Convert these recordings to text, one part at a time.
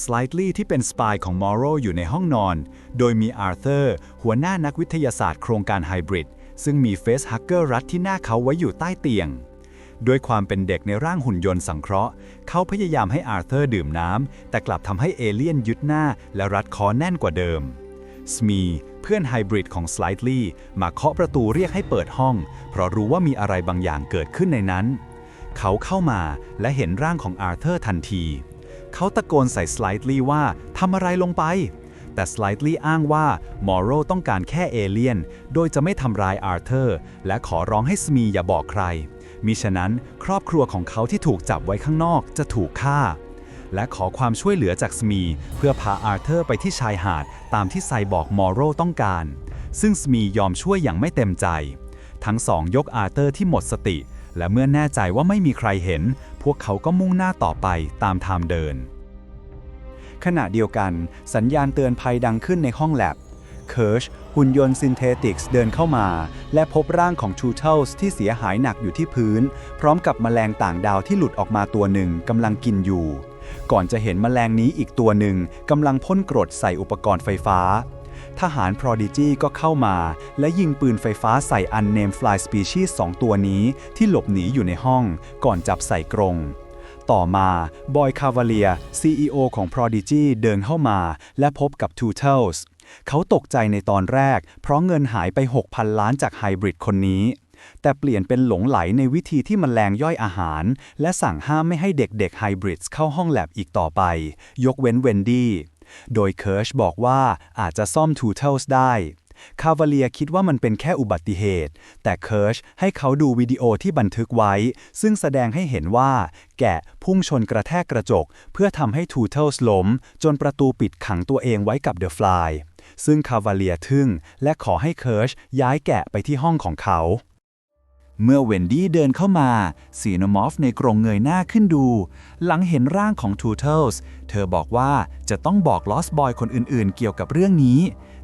สไลท์ลีที่เป็นสปายของมอร์โรอยู่ในห้องนอน โดยมีอาร์เธอร์หัวหน้านักวิทยาศาสตร์โครงการไฮบริดซึ่งมีเฟสฮักเกอร์รัดที่หน้าเขาไว้อยู่ใต้เตียง ด้วยความเป็นเด็กในร่างหุ่นยนต์สังเคราะห์ เขาพยายามให้อาร์เธอร์ดื่มน้ำ แต่กลับทำให้เอเลี่ยนยึดหน้าและรัดคอแน่นกว่าเดิมสมีเพื่อนไฮบริดของสไลท์ลีมาเคาะประตูเรียกให้เปิดห้อง เพราะรู้ว่ามีอะไรบางอย่างเกิดขึ้นในนั้น เขาเข้ามาและเห็นร่างของอาร์เธอร์ทันที เขาตะโกนใส่สไลท์ลีว่าทำอะไรลงไป แต่สไลท์ลีอ้างว่ามอร์โรต้องการแค่เอเลียน โดยจะไม่ทำร้ายอาร์เธอร์ และขอร้องให้สมีอย่าบอกใคร มิฉะนั้นครอบครัวของเขาที่ถูกจับไว้ข้างนอกจะถูกฆ่า และขอความช่วยเหลือจากสมี เพื่อพาอาร์เธอร์ไปที่ชายหาดตามที่ไซบอกมอร์โรต้องการ ซึ่งสมียอมช่วยอย่างไม่เต็มใจ ทั้งสองยกอาร์เธอร์ที่หมดสติ และเมื่อแน่ใจว่าไม่มีใครเห็น พวกเขาก็มุ่งหน้าต่อไปตามทางเดิน ขณะเดียวกัน สัญญาณเตือนภัยดังขึ้นในห้องแลบเคิร์ชหุ่นยนต์ซินเทติกส์เดินเข้ามา และพบร่างของทูเทลส์ที่เสียหายหนักอยู่ที่พื้น พร้อมกับแมลงต่างดาวที่หลุดออกมาตัวหนึ่งกำลังกินอยู่ ก่อนจะเห็นแมลงนี้อีกตัวหนึ่งกำลังพ่นกรดใส่อุปกรณ์ไฟฟ้า ทหาร Prodigy ก็เข้ามา และยิงปืนไฟฟ้าใส่ Unnamed Fly Species 2ตัวนี้ที่หลบหนีอยู่ในห้อง ก่อนจับใส่กรงต่อมา บอยคา v าเลีย CEO ของ Prodigy เดินเข้ามาและพบกับ Two t a l s เขาตกใจในตอนแรก เพราะเงินหายไป 6,000 ล้านจากไฮบริดคนนี้ แต่เปลี่ยนเป็นหลงไหลในวิธีที่มันแรงย่อยอาหาร และสั่งห้ามไม่ให้เด็กๆไฮบริดเข้าห้องแลบอีกต่อไป ยกเว้นเวนดี้ โดยเคิร์ชบอกว่าอาจจะซ่อม Two t a l s ได้คา v าเลียคิดว่ามันเป็นแค่อุบัติเหตุ แต่เคิร์ชให้เขาดูวิดีโอที่บันทึกไว้ ซึ่งแสดงให้เห็นว่า แกะพุ่งชนกระแทกกระจก เพื่อทำให้ทูเทลส์ล้ม จนประตูปิดขังตัวเองไว้กับเดอะฟลายซึ่งคา v าเลียทึ่ง และขอให้เคิร์ชย้ายแกะไปที่ห้องของเขา เมื่อเวนดี้เดินเข้ามา ซีโนมอฟในกรงเงยหน้าขึ้นดู หลังเห็นร่างของทูเทิลส์เธอบอกว่าจะต้องบอกลอสบอยคนอื่นๆ เกี่ยวกับเรื่องนี้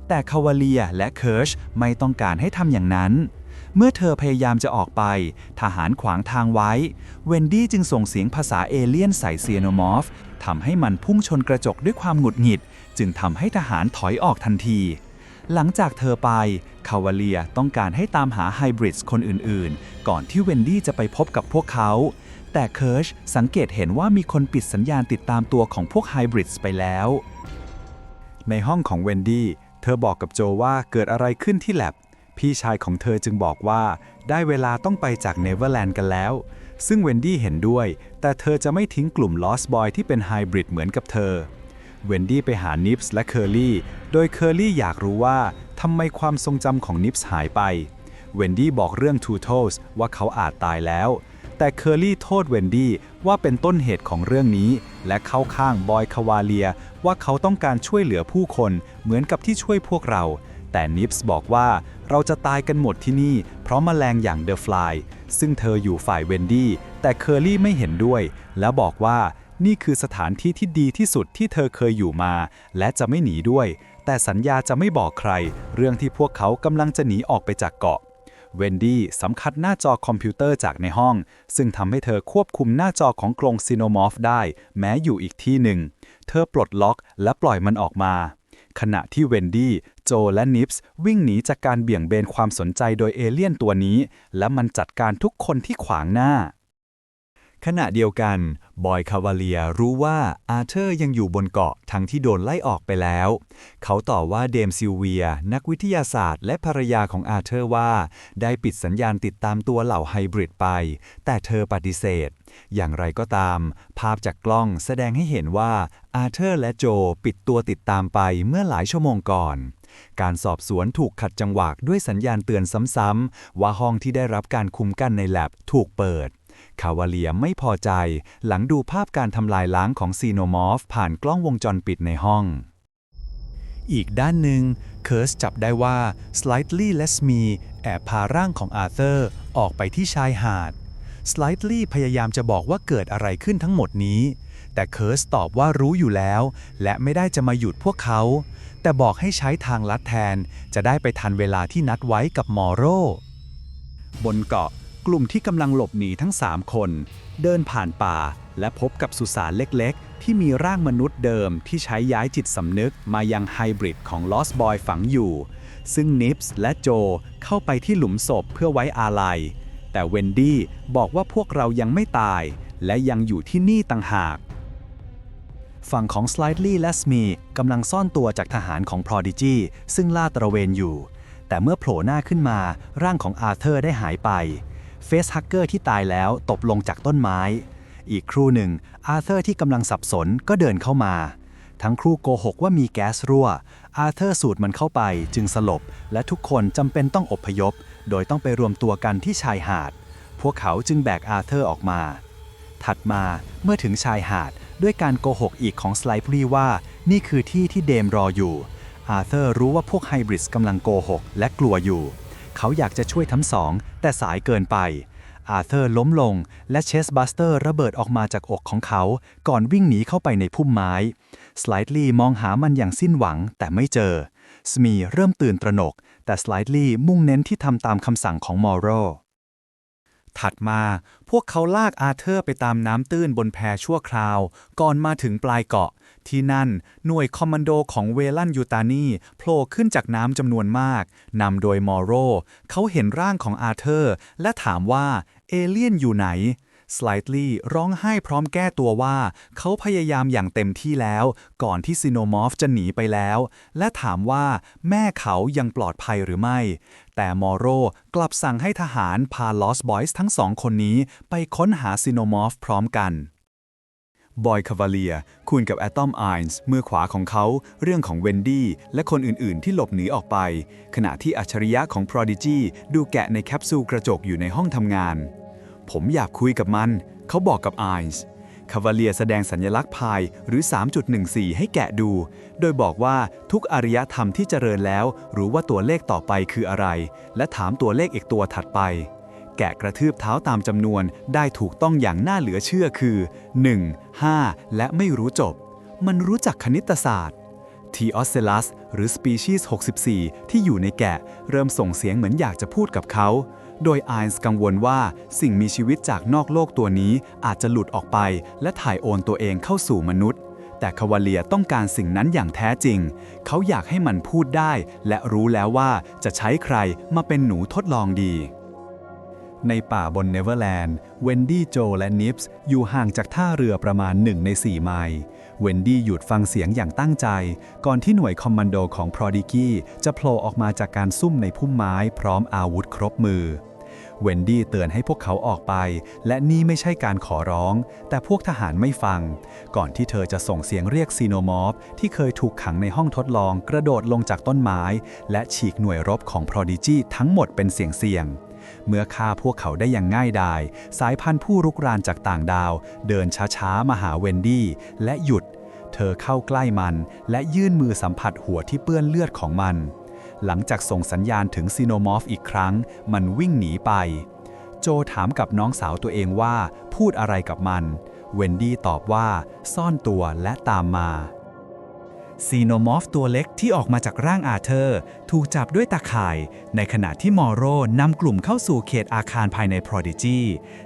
แต่คาวาเลียและเคิร์ชไม่ต้องการให้ทำอย่างนั้น เมื่อเธอพยายามจะออกไป ทหารขวางทางไว้ เวนดี้จึงส่งเสียงภาษาเอเลี่ยนใส่เซีโนมอฟทำให้มันพุ่งชนกระจกด้วยความหงุดหงิด จึงทำให้ทหารถอยออกทันที หลังจากเธอไป คาวาเลียต้องการให้ตามหาไฮบริดส์คนอื่นๆ ก่อนที่เวนดี้จะไปพบกับพวกเขา แต่เคิร์ชสังเกตเห็นว่ามีคนปิดสัญญาณติดตามตัวของพวกไฮบริดส์ไปแล้ว ในห้องของเวนดี้เธอบอกกับโจว่าเกิดอะไรขึ้นที่แลบ พี่ชายของเธอจึงบอกว่า ได้เวลาต้องไปจากเนเวอร์แลนด์กันแล้ว ซึ่งเวนดี้เห็นด้วย แต่เธอจะไม่ทิ้งกลุ่มลอสบอยที่เป็นไฮบริดเหมือนกับเธอ เวนดี้ไปหานิฟส์และเคอร์ลี่ โดยเคอร์ลี่อยากรู้ว่าทำไมความทรงจำของนิฟส์หายไป เวนดี้บอกเรื่องทูโทสว่าเขาอาจตายแล้ว แต่เคอร์ลี่โทษเวนดี้ว่าเป็นต้นเหตุของเรื่องนี้ และเข้าข้างบอยคาวาเลียว่าเขาต้องการช่วยเหลือผู้คนเหมือนกับที่ช่วยพวกเรา แต่นิฟส์บอกว่าเราจะตายกันหมดที่นี่ เพราะมแมลงอย่างเดอะฟลายซึ่งเธออยู่ฝ่ายเวนดี้แต่เคอร์ลี่ไม่เห็นด้วย และบอกว่า นี่คือสถานที่ที่ดีที่สุดที่เธอเคยอยู่มา และจะไม่หนีด้วย แต่สัญญาจะไม่บอกใคร เรื่องที่พวกเขากำลังจะหนีออกไปจากเกาะเวนดี้สำคัญหน้าจอคอมพิวเตอร์จากในห้อง ซึ่งทำให้เธอควบคุมหน้าจอของกรงซีโนมอฟได้ แม้อยู่อีกที่หนึ่ง เธอปลดล็อกและปล่อยมันออกมา ขณะที่เวนดี้โจและนิฟส์วิ่งหนีจากการเบี่ยงเบนความสนใจโดยเอเลี่ยนตัวนี้ และมันจัดการทุกคนที่ขวางหน้า ขณะเดียวกัน บอยคาวาเลียรู้ว่าอาเธอร์ยังอยู่บนเกาะทั้งที่โดนไล่ออกไปแล้ว เขาต่อว่าเดมซิลเวีย นักวิทยาศาสตร์ และภรรยาของอาเธอร์ว่า ได้ปิดสัญญาณติดตามตัวเหล่าไฮบริดไป แต่เธอปฏิเสธ อย่างไรก็ตาม ภาพจากกล้องแสดงให้เห็นว่าอาเธอร์และโจปิดตัวติดตามไปเมื่อหลายชั่วโมงก่อนการสอบสวนถูกขัดจังหวะด้วยสัญญาณเตือนซ้ำๆ ว่าห้องที่ได้รับการคุมกันในแลบถูกเปิด คาวาเลียไม่พอใจ หลังดูภาพการทำลายล้างของซีโนมอฟผ่านกล้องวงจรปิดในห้อง อีกด้านหนึ่งเคิร์สจับได้ว่าสไลท์ลี่และสมีแอบพาร่างของอาร์เธอร์ ออกไปที่ชายหาดสไลท์ลี่พยายามจะบอกว่าเกิดอะไรขึ้นทั้งหมดนี้ แต่เคิร์สตอบว่ารู้อยู่แล้ว และไม่ได้จะมาหยุดพวกเขา แต่บอกให้ใช้ทางลัดแทน จะได้ไปทันเวลาที่นัดไว้กับมอโรบนเกาะ กลุ่มที่กำลังหลบหนีทั้ง 3 คน เดินผ่านป่า และพบกับสุสานเล็กๆ ที่มีร่างมนุษย์เดิมที่ใช้ย้ายจิตสำนึกมายังไฮบริดของ Lost Boy ฝังอยู่ ซึ่งนิฟส์และโจเข้าไปที่หลุมศพเพื่อไว้อาลัย แต่เวนดี้บอกว่าพวกเรายังไม่ตาย และยังอยู่ที่นี่ต่างหาก ฝั่งของ Slightly และ Smee กำลังซ่อนตัวจากทหารของ Prodigy ซึ่งล่าตระเวนอยู่ แต่เมื่อโผล่หน้าขึ้นมาร่างของอาเธอร์ได้หายไป เฟสฮักเกอร์ที่ตายแล้วตกลงจากต้นไม้ อีกครู่หนึ่งอาเธอร์ที่กำลังสับสนก็เดินเข้ามา ทั้งครู่โกหกว่ามีแก๊สรั่ว อาเธอร์สูดมันเข้าไปจึงสลบ และทุกคนจำเป็นต้องอพยพ โดยต้องไปรวมตัวกันที่ชายหาด พวกเขาจึงแบกอาเธอร์ออกมา ถัดมาเมื่อถึงชายหาดด้วยการโกหกอีกของสไลปรีว่า นี่คือที่ที่เดมรออยู่ อาเธอร์รู้ว่าพวกไฮบริดกำลังโกหกและกลัวอยู่ เขาอยากจะช่วยทั้งสอง แต่สายเกินไป อาเธอร์ล้มลง และเชสบัสเตอร์ระเบิดออกมาจากอกของเขา ก่อนวิ่งหนีเข้าไปในพุ่มไม้ สไลด์ลีมองหามันอย่างสิ้นหวังแต่ไม่เจอ สมีเริ่มตื่นตระหนก แต่สไลด์ลีมุ่งเน้นที่ทำตามคำสั่งของมอร์โร ถัดมา พวกเขาลากอาเธอร์ไปตามน้ำตื้นบนแพชั่วคราว ก่อนมาถึงปลายเกาะ ที่นั่นหน่วยคอมมานโดของเวลันยูตานีโผล่ขึ้นจากน้ำจำนวนมาก นำโดยมอร์โรเขาเห็นร่างของอาเธอร์ และถามว่าเอเลี่ยนอยู่ไหน สไลท์ลีร้องไห้พร้อมแก้ตัวว่า เขาพยายามอย่างเต็มที่แล้ว ก่อนที่ซิโนมอฟจะหนีไปแล้ว และถามว่าแม่เขายังปลอดภัยหรือไม่ แต่มอร์โรกลับสั่งให้ทหารพาลอสบอยส์ทั้งสองคนนี้ไปค้นหาซิโนมอฟพร้อมกันบอยคาวาเลียคุยกับแอตอมไอน์ส์มือขวาของเขา เรื่องของเวนดี้และคนอื่น ๆ ที่หลบหนีออกไป ขณะที่อัจฉริยะของ Prodigy ดูแกะในแคปซูลกระจกอยู่ในห้องทำงาน ผมอยากคุยกับมัน เขาบอกกับไอน์คาวาเลียแสดงสัญลักษณ์พายหรือ 3.14 ให้แกะดู โดยบอกว่าทุกอารยธรรมที่เจริญแล้ว รู้ว่าตัวเลขต่อไปคืออะไร และถามตัวเลขอีกตัวถัดไป แกะกระทืบเท้าตามจำนวนได้ถูกต้องอย่างน่าเหลือเชื่อคือ 1 5 และไม่รู้จบ มันรู้จักคณิตศาสตร์ทีออสเซลัสหรือ Species 64 ที่อยู่ในแกะ เริ่มส่งเสียงเหมือนอยากจะพูดกับเขา โดยไอน์กังวลว่าสิ่งมีชีวิตจากนอกโลกตัวนี้อาจจะหลุดออกไป และถ่ายโอนตัวเองเข้าสู่มนุษย์ แต่คาวาเลียต้องการสิ่งนั้นอย่างแท้จริง เขาอยากให้มันพูดได้ และรู้แล้วว่าจะใช้ใครมาเป็นหนูทดลองดี ในป่าบนเนเวอร์แลนด์เวนดี้โจและนิฟส์อยู่ห่างจากท่าเรือประมาณ1ใน4ไมล์เวนดี้หยุดฟังเสียงอย่างตั้งใจ ก่อนที่หน่วยคอมมานโดของ Prodigy จะโผล่ออกมาจากการซุ่มในพุ่มไม้พร้อมอาวุธครบมือ เวนดี้เตือนให้พวกเขาออกไป และนี่ไม่ใช่การขอร้อง แต่พวกทหารไม่ฟัง ก่อนที่เธอจะส่งเสียงเรียกซีโนมอฟที่เคยถูกขังในห้องทดลองกระโดดลงจากต้นไม้ และฉีกหน่วยรบของ Prodigy ทั้งหมดเป็นเสียงเสียงเมื่อฆ่าพวกเขาได้อย่างง่ายดาย สายพันธุ์ผู้รุกรานจากต่างดาว เดินช้าๆมาหาเวนดี้ และหยุด เธอเข้าใกล้มัน และยื่นมือสัมผัสหัวที่เปื้อนเลือดของมัน หลังจากส่งสัญญาณถึงซีโนมอฟอีกครั้ง มันวิ่งหนีไป โจถามกับน้องสาวตัวเองว่าพูดอะไรกับมัน เวนดี้ตอบว่าซ่อนตัวและตามมา ซีโนมอฟตัวเล็กที่ออกมาจากร่างอาเธอร์ ถูกจับด้วยตาข่าย ในขณะที่มอร์โรนำกลุ่มเข้าสู่เขตอาคารภายใน Prodigy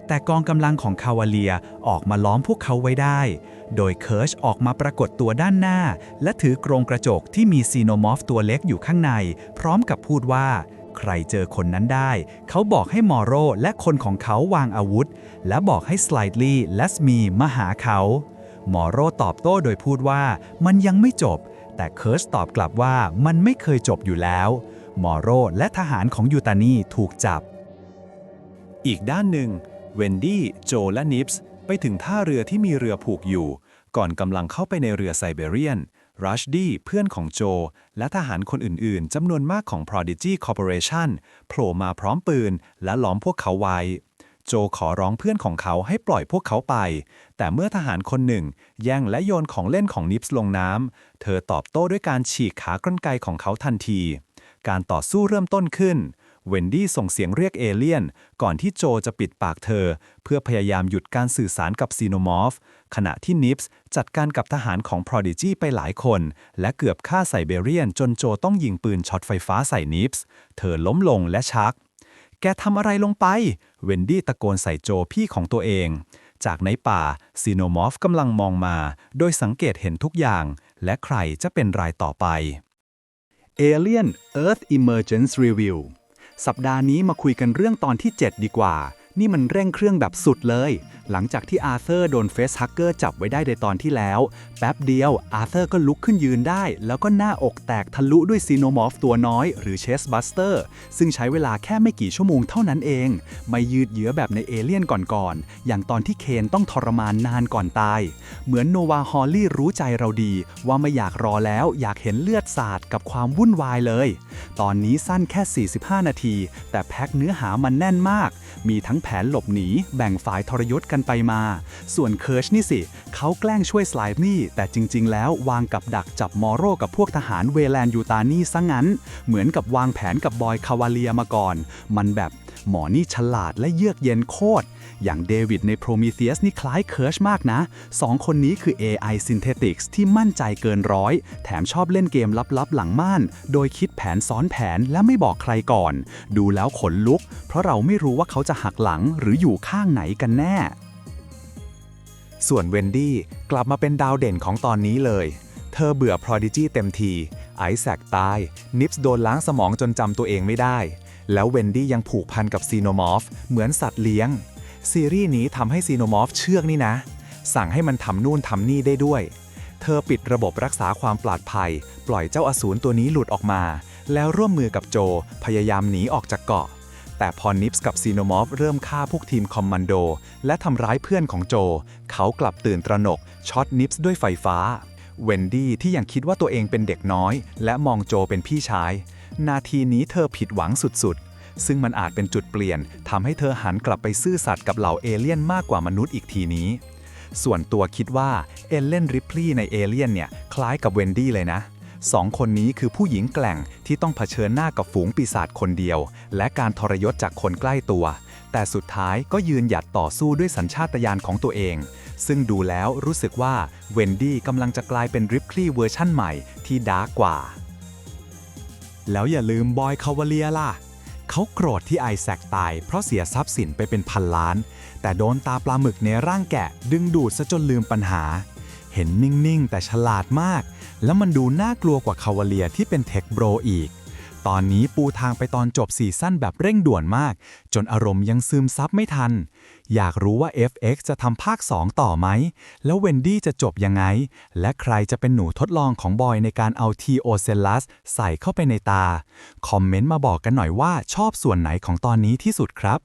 แต่กองกำลังของคาวาเลียออกมาล้อมพวกเขาไว้ได้ โดยเคิร์ชออกมาปรากฏตัวด้านหน้า และถือกรงกระจกที่มีซีโนมอฟตัวเล็กอยู่ข้างใน พร้อมกับพูดว่าใครเจอคนนั้นได้ เขาบอกให้มอร์โรและคนของเขาวางอาวุธ และบอกให้สไลด์ลีและสมีมาหาเขา มอร์โรตอบโต้โดยพูดว่ามันยังไม่จบ แต่เคิร์สตอบกลับว่ามันไม่เคยจบอยู่แล้วมอร์โรและทหารของยูตานีถูกจับ อีกด้านหนึ่ง เวนดี้ โจ และนิฟส์ไปถึงท่าเรือที่มีเรือผูกอยู่ ก่อนกำลังเข้าไปในเรือไซเบเรียน รัชดี้เพื่อนของโจ และทหารคนอื่นๆจำนวนมากของ Prodigy Corporation โผล่มาพร้อมปืนและล้อมพวกเขาไว้ โจขอร้องเพื่อนของเขาให้ปล่อยพวกเขาไป แต่เมื่อทหารคนหนึ่ง แย่งและโยนของเล่นของนิฟส์ลงน้ำ เธอตอบโต้ด้วยการฉีกขากรรไกรของเขาทันที การต่อสู้เริ่มต้นขึ้น เวนดี้ส่งเสียงเรียกเอเลี่ยน ก่อนที่โจจะปิดปากเธอ เพื่อพยายามหยุดการสื่อสารกับซีโนมอฟ ขณะที่นิฟส์จัดการกับทหารของ Prodigy ไปหลายคน และเกือบฆ่าไซเบเรียนจนโจต้องยิงปืนช็อตไฟฟ้าใส่นิฟส์ เธอล้มลงและชัก แกทำอะไรลงไป เวนดี้ตะโกนใส่โจพี่ของตัวเอง จากในป่าซีโนมอฟกำลังมองมา โดยสังเกตเห็นทุกอย่าง และใครจะเป็นรายต่อไป Alien Earth Emergence Review สัปดาห์นี้มาคุยกันเรื่องตอนที่ 7 ดีกว่า นี่มันเร่งเครื่องแบบสุดเลย หลังจากที่อาร์เธอร์โดนเฟสฮักเกอร์จับไว้ได้ในตอนที่แล้ว แป๊บเดียวอาร์เธอร์ก็ลุกขึ้นยืนได้ แล้วก็หน้าอกแตกทะลุด้วยซีโนมอฟตัวน้อย หรือเชสบัสเตอร์ ซึ่งใช้เวลาแค่ไม่กี่ชั่วโมงเท่านั้นเอง ไม่ยืดเยื้อแบบในเอเลี่ยนก่อนๆ อย่างตอนที่เคนต้องทรมานนานก่อนตาย เหมือนโนวาฮอลลี่รู้ใจเราดี ว่าไม่อยากรอแล้วอยากเห็นเลือดสาดกับความวุ่นวายเลย ตอนนี้สั้นแค่ 45 นาที แต่แพ็คเนื้อหามันแน่นมาก มีทั้งแผนหลบหนี แบ่งฝ่ายทรยศกันไปมา ส่วนเคิร์ชนี่สิ เขาแกล้งช่วยสไลฟ์นี่ แต่จริง ๆ แล้ววางกับดักจับมอโรกับพวกทหารเวแลนยูตานี่ซะงั้น เหมือนกับวางแผนกับบอยคาวาเลียมาก่อน มันแบบ หมอนี่ฉลาดและเยือกเย็นโคตร อย่างเดวิดใน Prometheus นี่คล้ายเคิร์ชมากนะสองคนนี้คือ AI Synthetics ที่มั่นใจเกินร้อย แถมชอบเล่นเกมลับๆ หลังม่าน โดยคิดแผนซ้อนแผนและไม่บอกใครก่อน ดูแล้วขนลุก เพราะเราไม่รู้ว่าเขาจะหักหลังหรืออยู่ข้างไหนกันแน่ ส่วนเวนดี้กลับมาเป็นดาวเด่นของตอนนี้เลยเธอเบื่อ Prodigy เต็มที ไอแซคตาย นิปส์โดนล้างสมองจนจำตัวเองไม่ได้ แล้วเวนดี้ยังผูกพันกับซีโนมอฟเหมือนสัตว์เลี้ยง ซีรีส์นี้ทำให้ซีโนมอฟเชื่องนี่นะ สั่งให้มันทำนู่นทำนี่ได้ด้วย เธอปิดระบบรักษาความปลอดภัย ปล่อยเจ้าอสูรตัวนี้หลุดออกมา แล้วร่วมมือกับโจพยายามหนีออกจากเกาะ แต่พอนิปส์กับซีโนมอฟเริ่มฆ่าพวกทีมคอมมานโด และทำร้ายเพื่อนของโจ เขากลับตื่นตระหนกช็อตนิปส์ด้วยไฟฟ้าเวนดี้ที่ยังคิดว่าตัวเองเป็นเด็กน้อย และมองโจเป็นพี่ชาย นาทีนี้เธอผิดหวังสุดๆ ซึ่งมันอาจเป็นจุดเปลี่ยนทำให้เธอหันกลับไปซื่อสัตย์กับเหล่าเอเลี่ยนมากกว่ามนุษย์อีกทีนี้ ส่วนตัวคิดว่าเอลเลนริปลีย์ในเอเลี่ยนเนี่ยคล้ายกับเวนดี้เลยนะสองคนนี้คือผู้หญิงแกล่งที่ต้องเผชิญหน้ากับฝูงปีศาจคนเดียว และการทรยศจากคนใกล้ตัว แต่สุดท้ายก็ยืนหยัดต่อสู้ด้วยสัญชาตญาณของตัวเอง ซึ่งดูแล้วรู้สึกว่าเวนดี้กำลังจะกลายเป็นริปลีย์เวอร์ชั่นใหม่ที่ดาร์กกว่า แล้วอย่าลืมบอยคาวาเลียล่ะ เขาโกรธที่ไอแซคตาย เพราะเสียทรัพย์สินไปเป็นพันล้าน แต่โดนตาปลาหมึกในร่างแกะ ดึงดูดซะจนลืมปัญหา เห็นนิ่งๆ แต่ฉลาดมาก แล้วมันดูน่ากลัวกว่าคาวาเลียที่เป็นเทคโบรอีก ตอนนี้ปูทางไปตอนจบซีซั่นแบบเร่งด่วนมาก จนอารมณ์ยังซึมซับไม่ทัน อยากรู้ว่า FX จะทำภาค 2 ต่อไหม แล้วเวนดี้จะจบยังไง และใครจะเป็นหนูทดลองของบอยในการเอาทีโอเซลัสใส่เข้าไปในตา คอมเมนต์มาบอกกันหน่อยว่าชอบส่วนไหนของตอนนี้ที่สุดครับ